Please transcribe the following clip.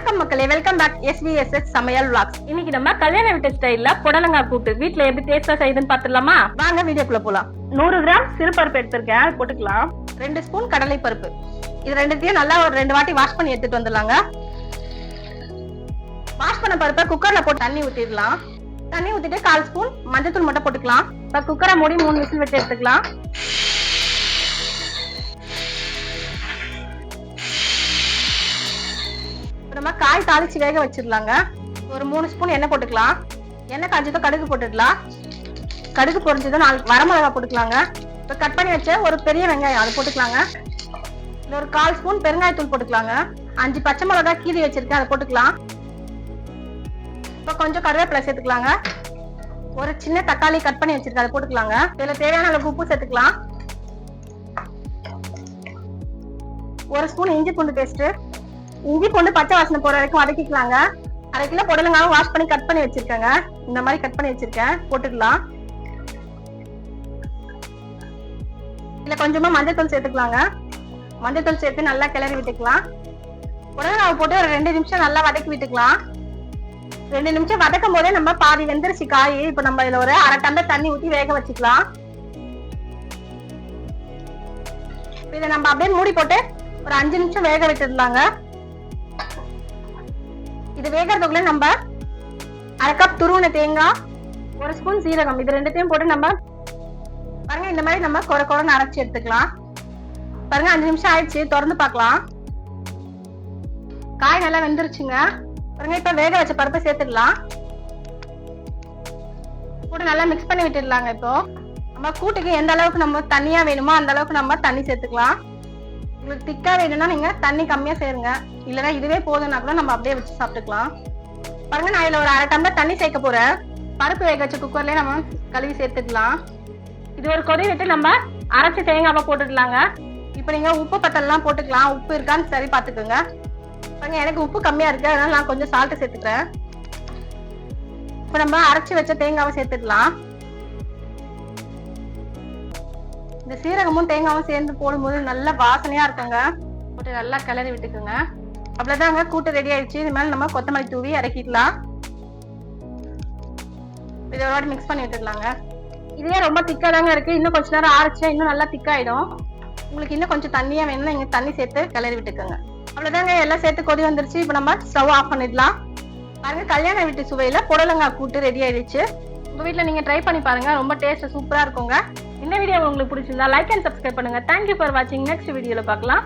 வணக்கம் மக்களே welcome back எஸ்விஎஸ்எஸ் சமையல் vlogs. இன்னைக்கு நம்ம கல்யாண வீட்டு ஸ்டைல்ல புடலங்காய் கூட்டு வீட்ல எப்படி டேஸ்டா செய்யுதுன்னு பாத்துடலாமா வாங்க வீடியோக்குள்ள போலாம். நூறு கிராம் சிறுபருப்பு எடுத்திருக்கேன் போட்டுக்கலாம். ரெண்டு ஸ்பூன் கடலை பருப்பு. இது ரெண்டுத்தையும் நல்லா ஒரு ரெண்டு வாட்டி வாஷ் பண்ணி எடுத்துட்டு வந்துடலாங்க. வாஷ் பண்ண பருப்பை குக்கர்ல போட்டு தண்ணி ஊத்திடலாம். தண்ணி ஊத்திட்டு கால் ஸ்பூன் மஞ்சத்தூள் மட்டும் போட்டுக்கலாம். இப்ப குக்கரை மூடி மூணு விசில் வச்சு எடுத்துக்கலாம். அப்புறமா காய் தாளிச்சு வேக வச்சிடலாங்க. ஒரு மூணு ஸ்பூன் எண்ணெய் போட்டுக்கலாம். எண்ணெய் காய்ச்சதும் கடுகு போட்டுடலாம். கடுகு பொரிஞ்சதும் நாலு வரமிளகா போட்டுக்கலாங்க. இப்போ கட் பண்ணி வச்ச ஒரு பெரிய வெங்காயம் அது போட்டுக்கலாங்க. இதுல ஒரு கால் ஸ்பூன் பெருங்காயத்தூள் போட்டுக்கலாங்க. அஞ்சு பச்சை மிளகா கீதி வச்சிருக்கேன் அதை போட்டுக்கலாம். இப்போ கொஞ்சம் கருவேப்பிலை சேர்த்துக்கலாங்க. ஒரு சின்ன தக்காளி கட் பண்ணி வச்சிருக்கேன் அதை போட்டுக்கலாங்க. இதில் தேவையான அளவுக்கு உப்பு சேர்த்துக்கலாம். ஒரு ஸ்பூன் இஞ்சி பூண்டு பேஸ்ட்டு. இஞ்சி பூண்டு பச்சை வாசனை போற வரைக்கும் வதக்கிக்கலாங்க. அரை கிலோ புடலங்காவும் வாஷ் பண்ணி கட் பண்ணி வச்சிருக்கேங்க. இந்த மாதிரி கட் பண்ணி வச்சிருக்கேன். போட்டுக்கலாம். இல்ல கொஞ்சமா மஞ்சள்தூள் சேர்த்துக்கலாங்க. மஞ்சள்தூள் சேர்த்து நல்லா கிளறி விட்டுக்கலாம். புடலங்காவை போட்டு ஒரு ரெண்டு நிமிஷம் நல்லா வதக்கி விட்டுக்கலாம். ரெண்டு நிமிஷம் வதக்கும் போதே நம்ம பாதி வெந்துருச்சு காய். இப்ப நம்ம இதுல ஒரு அரை டம்ளர் தண்ணி ஊத்தி வேக வச்சுக்கலாம். இதை நம்ம அப்படியே மூடி போட்டு ஒரு அஞ்சு நிமிஷம் வேக விட்டுடலாங்க. இது வேகிறதுக்குள்ள நம்ம அரை கப் துருவன தேங்காய் ஒரு ஸ்பூன் சீரகம். இது ரெண்டுத்தையும் போட்டு நம்ம பாருங்க இந்த மாதிரி நம்ம குறை குறைன்னு அரைச்சி எடுத்துக்கலாம். பாருங்க அஞ்சு நிமிஷம் ஆயிடுச்சு. திறந்து பார்க்கலாம். காய் நல்லா வெந்துருச்சுங்க. பாருங்க இப்ப வேக வச்ச பருப்பை சேர்த்துக்கலாம் கூட நல்லா மிக்ஸ் பண்ணி விட்டுடலாங்க இப்போ. நம்ம கூட்டுக்கு எந்த அளவுக்கு நம்ம தண்ணியா வேணுமோ அந்த அளவுக்கு நம்ம தண்ணி சேர்த்துக்கலாம். உங்களுக்கு திக்கா வேணும்னா நீங்க தண்ணி கம்மியா சேருங்க. இல்லைன்னா இதுவே போதும்னா கூட நம்ம அப்படியே வச்சு சாப்பிட்டுக்கலாம். பாருங்க நான் இதுல ஒரு அரை டம்ளர் தண்ணி சேர்க்க போறேன். பருப்பு வேக வச்ச குக்கர்லயே நம்ம கழுவி சேர்த்துக்கலாம். இது ஒரு கொதி விட்டு நம்ம அரைச்சி தேங்காவை போட்டுக்கலாங்க. இப்போ நீங்க உப்பு பத்தெல்லாம் போட்டுக்கலாம். உப்பு இருக்கான்னு சரி பாத்துக்கோங்க பாருங்க எனக்கு உப்பு கம்மியா இருக்கு. அதனால நான் கொஞ்சம் சால்ட்டு சேர்த்துக்கிறேன். இப்போ நம்ம அரைச்சு வச்ச தேங்காவை சேர்த்துக்கலாம். இந்த சீரகமும் தேங்காவும் சேர்ந்து போடும்போது நல்ல வாசனையா இருக்குங்க. போட்டு நல்லா கிளறி விட்டுக்குங்க. அவ்வளவுதாங்க கூட்டு ரெடி ஆயிடுச்சு. இது மேல நம்ம கொத்தமல்லி தூவி இறக்கிடலாம். இதை ஒரு வாட்டி மிக்ஸ் பண்ணி விட்டுடலாங்க. இதே ரொம்ப திக்கா தாங்க இருக்கு. இன்னும் கொஞ்ச நேரம் ஆறுச்சுன்னா இன்னும் நல்லா திக்காயிடும். உங்களுக்கு இன்னும் கொஞ்சம் தண்ணியா வேணும்னா இங்க தண்ணி சேர்த்து கிளறி விட்டுக்கோங்க. அவ்வளவுதாங்க எல்லாம் சேர்த்து கொதி வந்துருச்சு. இப்போ நம்ம ஸ்டவ் ஆஃப் பண்ணிடலாம். பாருங்க கல்யாண வீட்டு சுவையில புடலங்காய் கூட்டு ரெடி ஆயிடுச்சு. உங்கள் வீட்டில் நீங்கள் ட்ரை பண்ணி பாருங்க. ரொம்ப டேஸ்ட் சூப்பராக இருக்குங்க. இந்த வீடியோ உங்களுக்கு பிடிச்சிருந்தா லைக் அண்ட் சப்ஸ்கிரைப் பண்ணுங்க. தேங்க்யூ ஃபார் வாட்சிங் நெக்ஸ்ட் வீடியோவில் பார்க்கலாம்.